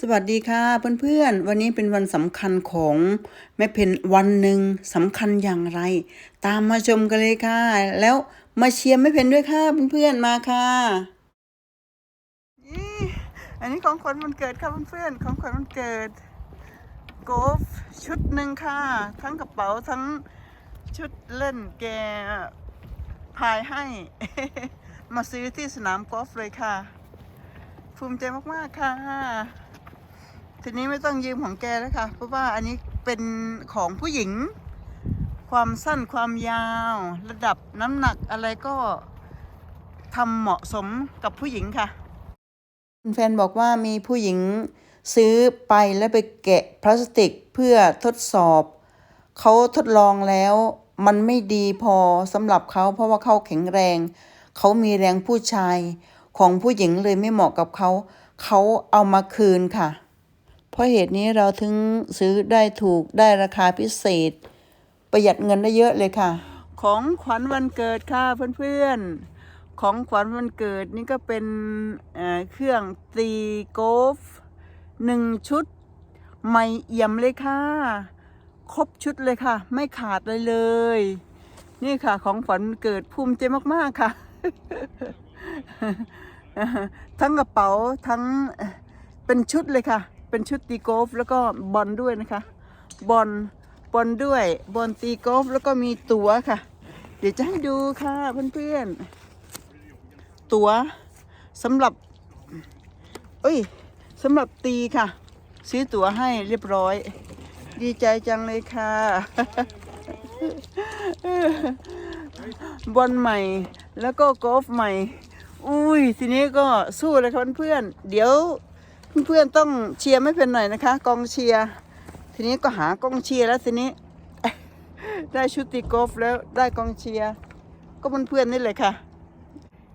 สวัสดีค่ะเพื่อนๆ วันนี้เป็นวันสำคัญของแม่เพนวันหนึ่งสำคัญอย่างไร ตามมาชมกันเลยค่ะ แล้วมาเชียร์แม่เพนด้วยค่ะเพื่อนๆมาค่ะนี่อันนี้ของขวัญวันเกิดค่ะเพื่อนๆของขวัญวันเกิดโกฟชุดหนึ่งค่ะ ทั้งกระเป๋าทั้งชุดเล่นแกพายให้ มาซื้อที่สนามกอล์ฟเลยค่ะ ภูมิใจมากๆค่ะ ทีนี้ไม่ต้องยืมของแกแล้วค่ะ เพราะว่าอันนี้เป็นของผู้หญิง ความสั้นความยาว ระดับน้ำหนักอะไรก็ทำเหมาะสมกับผู้หญิงค่ะแฟนบอกว่ามีผู้หญิงซื้อไปแล้วไปแกะพลาสติกเพื่อทดสอบ เขาทดลองแล้วมันไม่ดีพอสำหรับเขาเพราะว่าเขาแข็งแรง เขามีแรงผู้ชายของผู้หญิงเลยไม่เหมาะกับเขา เขาเอามาคืนค่ะ เพราะเหตุนี้เราถึงซื้อได้ถูกได้ราคาพิเศษ ประหยัดเงินได้เยอะเลยค่ะ ของขวัญวันเกิดค่ะเพื่อนๆ ของขวัญวันเกิดนี่ก็เป็นเเครื่องตีโกลฟหนึ่งชุดใหม่เอี่ยมเลยค่ะ ครบชุดเลยค่ะ ไม่ขาดเลยเลย นี่ค่ะ ของขวัญเกิดภูมิใจมากๆค่ะ ทั้งกระเป๋าทั้งเป็นชุดเลยค่ะ เป็นชุดตีโกอล์ฟแล้วก็บอลด้วยนะคะ บอลบอลด้วยบอลตีโกอล์ฟแล้วก็มีตั๋วค่ะ เดี๋ยวจะให้ดูค่ะเพื่อนๆตั๋วสำหรับเอ้ยสำหรับตีค่ะ ซื้อตั๋วให้เรียบร้อย ดีใจจังเลยค่ะ บอลใหม่แล้วก็กอล์ฟใหม่ อุ้ยทีนี้ก็สู้เลยค่ะเพื่อนๆเดี๋ยว เพื่อนๆต้องเชียร์ไม่เป็นหน่อยนะคะ กองเชียร์ทีนี้ก็หากองเชียร์แล้วทีนี้ ได้ชุดตีกอล์ฟแล้วได้กองเชียร์ก็เพื่อนๆนี่เลยค่ะ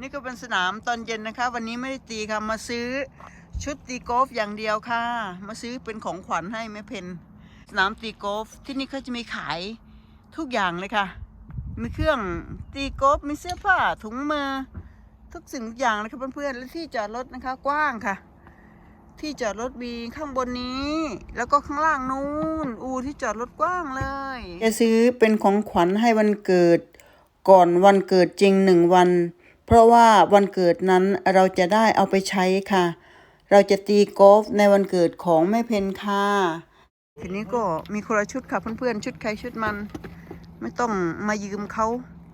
นี่ก็เป็นสนามตอนเย็นนะคะ วันนี้ไม่ได้ตีค่ะมาซื้อชุดตีกอล์ฟอย่างเดียวค่ะ มาซื้อเป็นของขวัญให้แม่เพนสนามตีกอล์ฟที่นี่เขาจะมีขายทุกอย่างเลยค่ะ มีเครื่องตีกอล์ฟมีเสื้อผ้าถุงมือทุกสิ่งทุกอย่างเลยค่ะเพื่อนๆและที่จอดรถนะคะ กว้างค่ะ ที่จอดรถมีข้างบนนี้ แล้วก็ข้างล่างนู้น อูที่จอดรถกว้างเลย จะซื้อเป็นของขวัญให้วันเกิด ก่อนวันเกิดจริงหนึ่งวัน เพราะว่าวันเกิดนั้นเราจะได้เอาไปใช้ค่ะ เราจะตีกอล์ฟในวันเกิดของแม่เพนค่ะทีนี้ก็มีคนละชุดค่ะเพื่อนๆชุดใครชุดมัน ไม่ต้องมายืมเขา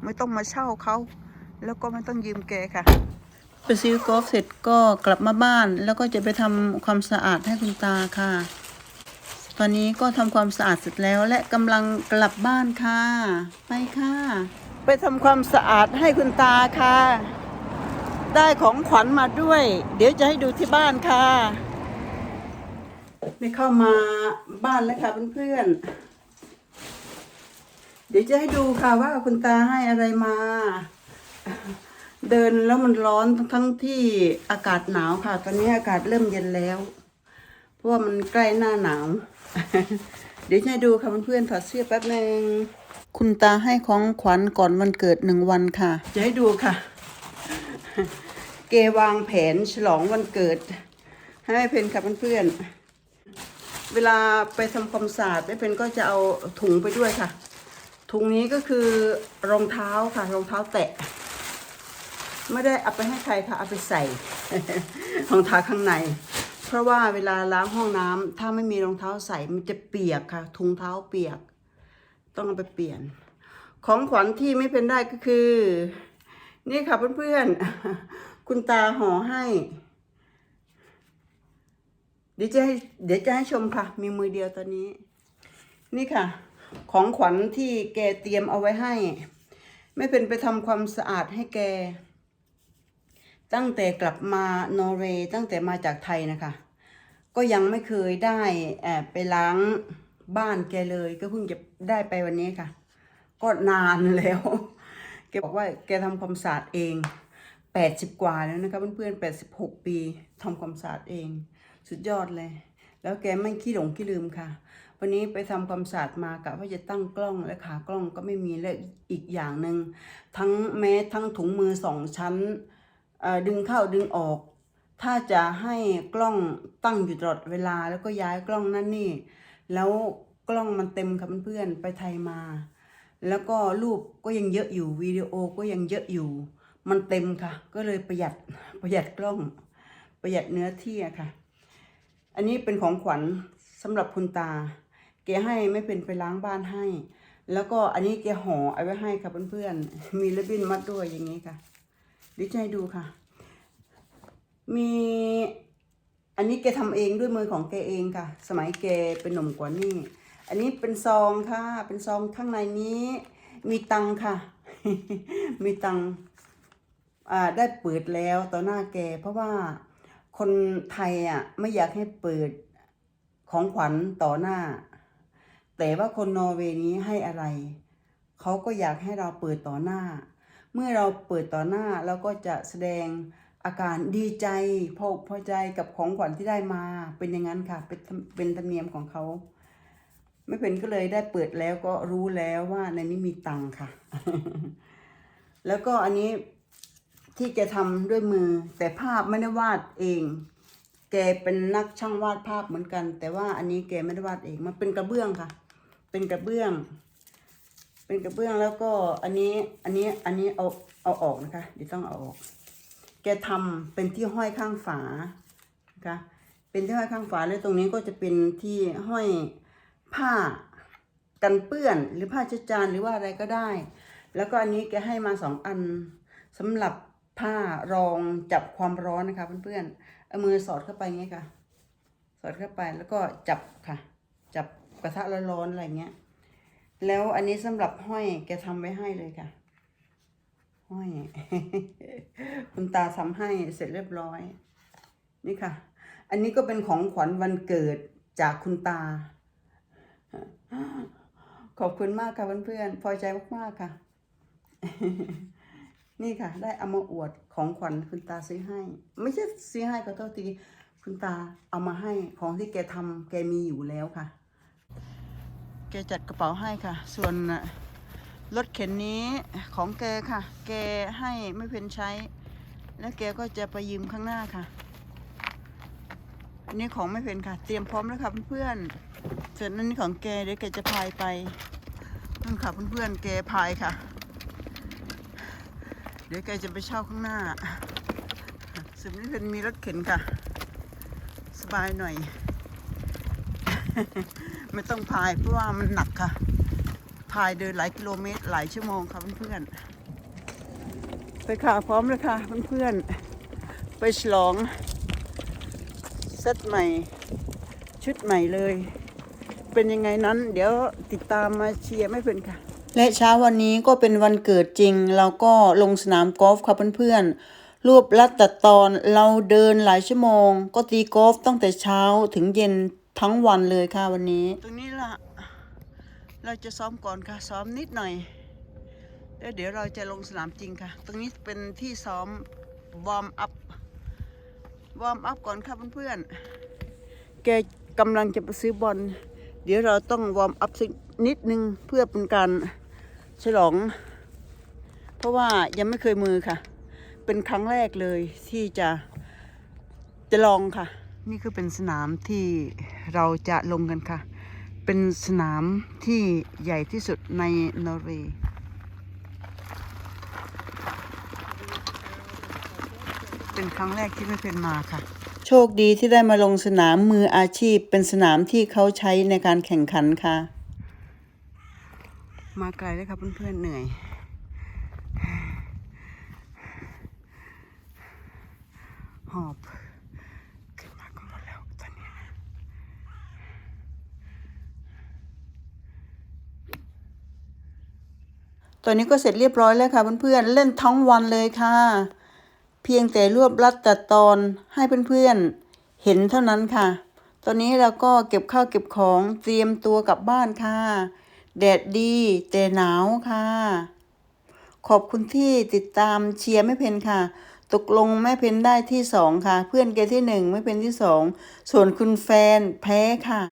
ไม่ต้องมาเช่าเขาแล้วก็ไม่ต้องยืมแกค่ะ ไปซื้อกอล์ฟเสร็จก็กลับมาบ้าน แล้วก็จะไปทำความสะอาดให้คุณตาค่ะ ตอนนี้ก็ทำความสะอาดเสร็จแล้วและกำลังกลับบ้านค่ะ ไปค่ะ ไปทำความสะอาดให้คุณตาค่ะ ได้ของขวัญมาด้วย เดี๋ยวจะให้ดูที่บ้านค่ะได้เข้ามาบ้านแล้วค่ะเพื่อนๆเดี๋ยวจะให้ดูค่ะว่าคุณตาให้อะไรมา เดินแล้วมันร้อนทั้งที่อากาศหนาวค่ะ ตอนนี้อากาศเริ่มเย็นแล้ว เพราะว่ามันใกล้หน้าหนาว เดี๋ยวให้ดูค่ะเพื่อนๆถอดเสื้อแป๊บหนึ่งคุณตาให้ของขวัญก่อนวันเกิดหนึ่งวันค่ะ จะให้ดูค่ะ เกวางแผนฉลองวันเกิด ให้แม่เพนค่ะเพื่อนๆเวลาไปทำความสะอาดแม่เพนก็จะเอาถุงไปด้วยค่ะ ถุงนี้ก็คือรองเท้าค่ะรองเท้าแตะ ไม่ได้เอาไปให้ใครค่ะเอาไปใส่รองเท้าข้างใน เพราะว่าเวลาล้างห้องน้ำถ้าไม่มีรองเท้าใส่มันจะเปียกค่ะถุงเท้าเปียก ต้องเอาไปเปลี่ยน ของขวัญที่ไม่เป็นได้ก็คือ นี่ค่ะเพื่อนๆคุณตาห่อให้ เดี๋ยวจะให้เดี๋ยวจะให้ชมค่ะ มีมือเดียวตอนนี้ นี่ค่ะ ของขวัญที่แกเตรียมเอาไว้ให้ ไม่เป็นไปทำความสะอาดให้แก ตั้งแต่กลับมานอร์เวย์ตั้งแต่มาจากไทยนะคะ ก็ยังไม่เคยได้แอบไปล้างบ้านแกเลย ก็เพิ่งจะได้ไปวันนี้ค่ะ ก็นานแล้วแกบอกว่าแกทำความสะอาดเองแปดสิบกว่าแล้วนะคะเพื่อนๆแปดสิบหกปีทำความสะอาดเอง สุดยอดเลย แล้วแกไม่ขี้หลงขี้ลืมค่ะ วันนี้ไปทำความสะอาดมากะว่าจะตั้งกล้องและขากล้องก็ไม่มีและอีกอย่างหนึ่งทั้งแมสทั้งถุงมือสองชั้น ดึงเข้าดึงออก ถ้าจะให้กล้องตั้งอยู่ตลอดเวลาแล้วก็ย้ายกล้องนั่นนี่ แล้วกล้องมันเต็มค่ะเพื่อนๆไปไทยมา แล้วก็รูปก็ยังเยอะอยู่วิดีโอก็ยังเยอะอยู่ มันเต็มค่ะ ก็เลยประหยัดประหยัดกล้อง ประหยัดเนื้อที่ค่ะ อันนี้เป็นของขวัญสำหรับคุณตาแกให้ไม่เป็นไปล้างบ้านให้ แล้วก็อันนี้แกห่อเอาไว้ให้ค่ะเพื่อนๆมีริบบิ้นมัดด้วยอย่างนี้ค่ะ ดิจะให้ดูค่ะ มีอันนี้แกทำเองด้วยมือของแกเองค่ะ สมัยแกเป็นหนุ่มกว่านี่ อันนี้เป็นซองค่ะ เป็นซองข้างในนี้ มีตังค่ะ มีตังอ่าได้เปิดแล้วต่อหน้าแก เพราะว่าคนไทยอะไม่อยากให้เปิดของขวัญต่อหน้า แต่ว่าคนนอร์เวย์นี้ให้อะไร เขาก็อยากให้เราเปิดต่อหน้า เมื่อเราเปิดต่อหน้าเราก็จะแสดงอาการดีใจพอพอใจกับของขวัญที่ได้มาเป็นอย่างนั้นค่ะ เป็นเป็นธรรมเนียมของเขา ไม่เป็นก็เลยได้เปิดแล้วก็รู้แล้วว่าในนี้มีตังค่ะ แล้วก็อันนี้ที่แกทำด้วยมือ แต่ภาพไม่ได้วาดเอง แกเป็นนักช่างวาดภาพเหมือนกัน แต่ว่าอันนี้แกไม่ได้วาดเองมันเป็นกระเบื้องค่ะ เป็นกระเบื้อง เป็นกระเบื้องแล้วก็อันนี้อันนี้อันนี้เอาเอาออกนะคะเดี๋ยวต้องเอาออก แกทำเป็นที่ห้อยข้างฝานะคะเป็นที่ห้อยข้างฝาแล้วตรงนี้ก็จะเป็นที่ห้อยผ้ากันเปื้อนหรือผ้าเช็ดจานหรือว่าอะไรก็ได้ แล้วก็อันนี้แกให้มาสองอันสำหรับผ้ารองจับความร้อนนะคะเพื่อนๆเอามือสอดเข้าไปอย่างเงี้ยค่ะ สอดเข้าไปแล้วก็จับค่ะ จับกระทะร้อนๆอะไรเงี้ย แล้วอันนี้สำหรับห้อยแกทำไว้ให้เลยค่ะ ห้อย คุณตาทำให้เสร็จเรียบร้อย นี่ค่ะ อันนี้ก็เป็นของขวัญวันเกิดจากคุณตา ขอบคุณมากค่ะเพื่อนๆพอใจมากๆค่ะ นี่ค่ะ ได้เอามาอวดของขวัญคุณตาซื้อให้ ไม่ใช่ซื้อให้ก็โทษทีคุณตาเอามาให้ของที่แกทำแกมีอยู่แล้วค่ะ แกจัดกระเป๋าให้ค่ะ ส่วนรถเข็นนี้ของแกค่ะ แกให้ไม่เพนใช้ แล้วแกก็จะไปยืมข้างหน้าค่ะ อันนี้ของไม่เพนค่ะ เตรียมพร้อมแล้วค่ะเพื่อนๆส่วนอันนี้ของแกเดี๋ยวแกจะพายไปนั่นค่ะเพื่อนๆแกพายค่ะ เดี๋ยวแกจะไปเช่าข้างหน้าส่วนนี้เป็นมีรถเข็นค่ะ สบายหน่อย ไม่ต้องพายเพราะว่ามันหนักค่ะ พายเดินหลายกิโลเมตรหลายชั่วโมงค่ะเพื่อนๆไปค่ะพร้อมเลยค่ะเพื่อนๆไปฉลองเซตใหม่ ชุดใหม่เลย เป็นยังไงนั้น เดี๋ยวติดตามมาเชียร์ไม่เป็นค่ะ และเช้าวันนี้ก็เป็นวันเกิดจริง เราก็ลงสนามกอล์ฟค่ะเพื่อนๆรวบลัดตัดตอนเราเดินหลายชั่วโมง ก็ตีกอล์ฟตั้งแต่เช้าถึงเย็น ทั้งวันเลยค่ะวันนี้ ตรงนี้ล่ะเราจะซ้อมก่อนค่ะ ซ้อมนิดหน่อยแล้วเดี๋ยวเราจะลงสนามจริงค่ะ ตรงนี้เป็นที่ซ้อมวอร์มอัพวอร์มอัพก่อนค่ะเพื่อนๆแกกำลังจะไปซื้อบอลเดี๋ยวเราต้องวอร์มอัพสักนิดนึงเพื่อเป็นการฉลอง เพราะว่ายังไม่เคยมือค่ะ เป็นครั้งแรกเลยที่จะจะลองค่ะ นี่คือเป็นสนามที่ เราจะลงกันค่ะ เป็นสนามที่ใหญ่ที่สุดในนอร์เวย์เป็นครั้งแรกที่ไม่เป็นมาค่ะ โชคดีที่ได้มาลงสนามมืออาชีพ เป็นสนามที่เขาใช้ในการแข่งขันค่ะ มาไกลเลยค่ะเพื่อนๆเหนื่อยหอบขึ้นมาก็หมดแล้วตอนนี้ ตอนนี้ก็เสร็จเรียบร้อยแล้วค่ะเพื่อนๆเล่นทั้งวันเลยค่ะ เพียงแต่รวบรัดตัดตอนให้เพื่อนๆเห็นเท่านั้นค่ะ ตอนนี้เราก็เก็บข้าวเก็บของเตรียมตัวกลับบ้านค่ะ แดดดีแต่หนาวค่ะ ขอบคุณที่ติดตามเชียร์แม่เพนค่ะ ตกลงแม่เพนได้ที่สองค่ะ เพื่อนแกที่หนึ่งไม่เป็นที่สองส่วนคุณแฟนแพ้ค่ะ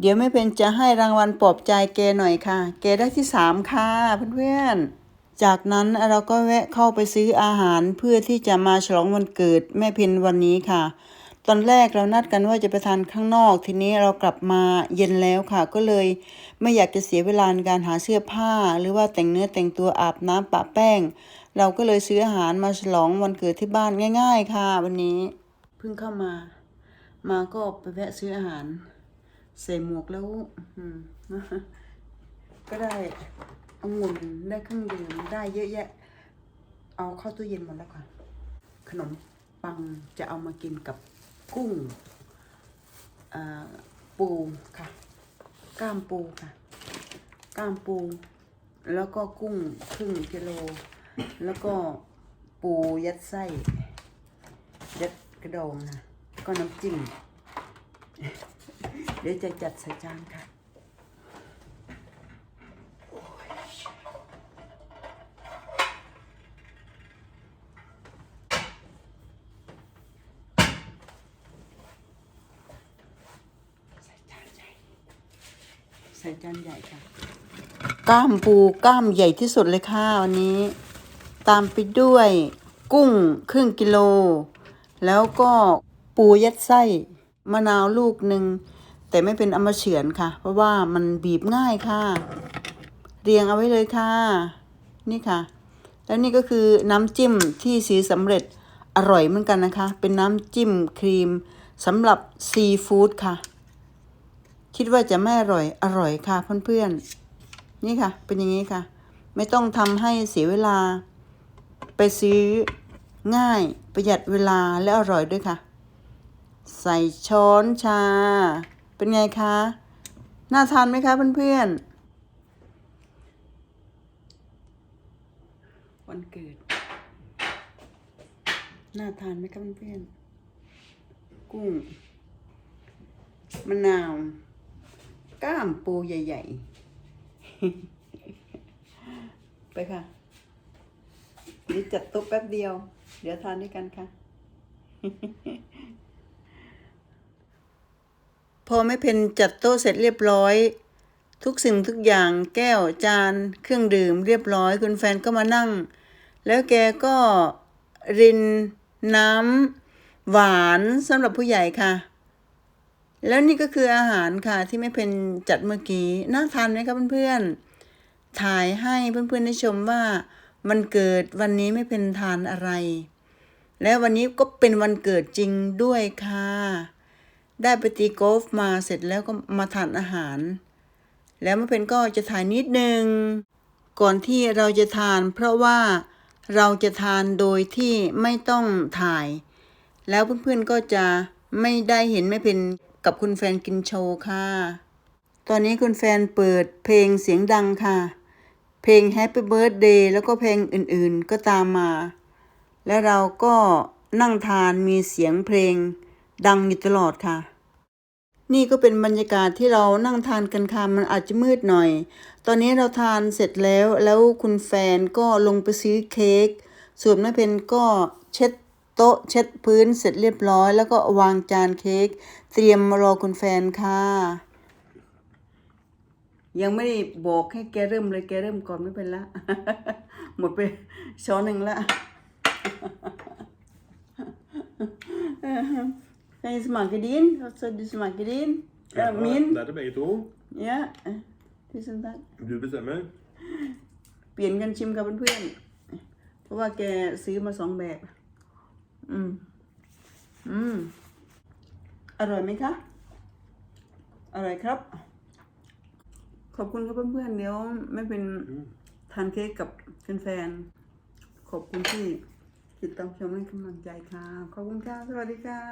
เดี๋ยวแม่เพนจะให้รางวัลปลอบใจแกหน่อยค่ะแกได้ที่สามค่ะเพื่อนๆ จากนั้นเราก็แวะเข้าไปซื้ออาหารเพื่อที่จะมาฉลองวันเกิดแม่เพนวันนี้ค่ะ ตอนแรกเรานัดกันว่าจะไปทานข้างนอก ทีนี้เรากลับมาเย็นแล้วค่ะ ก็เลยไม่อยากจะเสียเวลาในการหาเสื้อผ้า หรือว่าแต่งเนื้อแต่งตัวอาบน้ำปะแป้ง เราก็เลยซื้ออาหารมาฉลองวันเกิดที่บ้านง่าย ๆ ค่ะ วันนี้เพิ่งเข้ามา มาก็ไปแวะซื้ออาหาร ใส่หมวกแล้วก็ได้องุ่นได้เครื่องดื่มได้เยอะแยะ เอาเข้าตู้เย็นหมดแล้วค่ะ ขนมปังจะเอามากินกับกุ้งปูค่ะ ก้ามปูค่ะ ก้ามปู แล้วก็กุ้งครึ่งกิโล แล้วก็ปูยัดไส้ ยัดกระดองนะ ก็น้ำจิ้ม ดี๋ยวจะจัดใส่จานค่ะใส่จานใหญ่ใส่จานใหญ่ค่ะก้ามปูก้ามใหญ่ที่สุดเลยค่ะวันนี้ ตามไปด้วยกุ้งครึ่งกิโล แล้วก็ปูยัดไส้มะนาวลูกหนึ่ง แต่ไม่เป็นอมเฉือนค่ะ เพราะว่ามันบีบง่ายค่ะ เรียงเอาไว้เลยค่ะ นี่ค่ะ แล้วนี่ก็คือน้ำจิ้มที่สีสำเร็จอร่อยเหมือนกันนะคะ เป็นน้ำจิ้มครีมสำหรับซีฟู้ดค่ะ คิดว่าจะไม่อร่อยอร่อยค่ะเพื่อนๆ นี่ค่ะ เป็นอย่างนี้ค่ะ ไม่ต้องทำให้เสียเวลา ไปซื้อง่ายประหยัดเวลาและอร่อยด้วยค่ะ ใส่ช้อนชา เป็นไงคะ น่าทานไหมคะเพื่อนๆ วันเกิด น่าทานไหมคะเพื่อนๆ กุ้ง มะนาว ก้ามปูใหญ่ ๆ ไปค่ะเดี๋ยวจัดโต๊ะแป๊บเดียว เดี๋ยวทานด้วยกันค่ะ พอแม่เพนจัดโต๊ะเสร็จเรียบร้อย ทุกสิ่งทุกอย่างแก้วจาน เครื่องดื่มเรียบร้อย คุณแฟนก็มานั่ง แล้วแกก็รินน้ำหวานสำหรับผู้ใหญ่ค่ะ แล้วนี่ก็คืออาหารค่ะที่แม่เพนจัดเมื่อกี้น่าทานไหมคะเพื่อนๆถ่ายให้เพื่อนๆได้ชมว่าวันเกิดวันนี้ไม่เป็นทานอะไร แล้ววันนี้ก็เป็นวันเกิดจริงด้วยค่ะ ได้ไปตีกอล์ฟมาเสร็จแล้วก็มาทานอาหาร แล้วม่เพนก็จะถ่ายนิดนึง ก่อนที่เราจะทาน เพราะว่าเราจะทานโดยที่ไม่ต้องถ่าย แล้วเพื่อนๆก็จะไม่ได้เห็นแม่เพนกับคุณแฟนกินโชว์ค่ะ ตอนนี้คุณแฟนเปิดเพลงเสียงดังค่ะ เพลง Happy Birthday แล้วก็เพลงอื่นๆก็ตามมา แล้วเราก็นั่งทานมีเสียงเพลง ดังอยู่ตลอดค่ะ นี่ก็เป็นบรรยากาศที่เรานั่งทานกันค่ะมันอาจจะมืดหน่อย ตอนนี้เราทานเสร็จแล้วแล้วคุณแฟนก็ลงไปซื้อเค้กส่วนแม่เพนก็เช็ดโต๊ะเช็ดพื้นเสร็จเรียบร้อย แล้วก็วางจานเค้กเตรียมมารอคุณแฟนค่ะ ยังไม่ได้บอกให้แกเริ่มเลยแกเริ่มก่อนไม่เป็นละ หมดไปช้อนหนึ่งละ Kan je smaken din? Wat zou du smaken din? Ja, min? Det er det begge to. Ja. eh, Tusen takk. Du bestemmer. เปลี่ยนกันชิมกับเพื่อนๆ เพราะว่าแกซื้อมาสองแบบ อืม อืม อร่อยไหมคะ อร่อยครับ ขอบคุณครับเพื่อนๆ เดี๋ยวไม่เป็นทานเค้กกับแฟนๆ ขอบคุณที่ ติดตามชมให้กำลังใจค่ะ ขอบคุณค่ะ สวัสดีค่ะ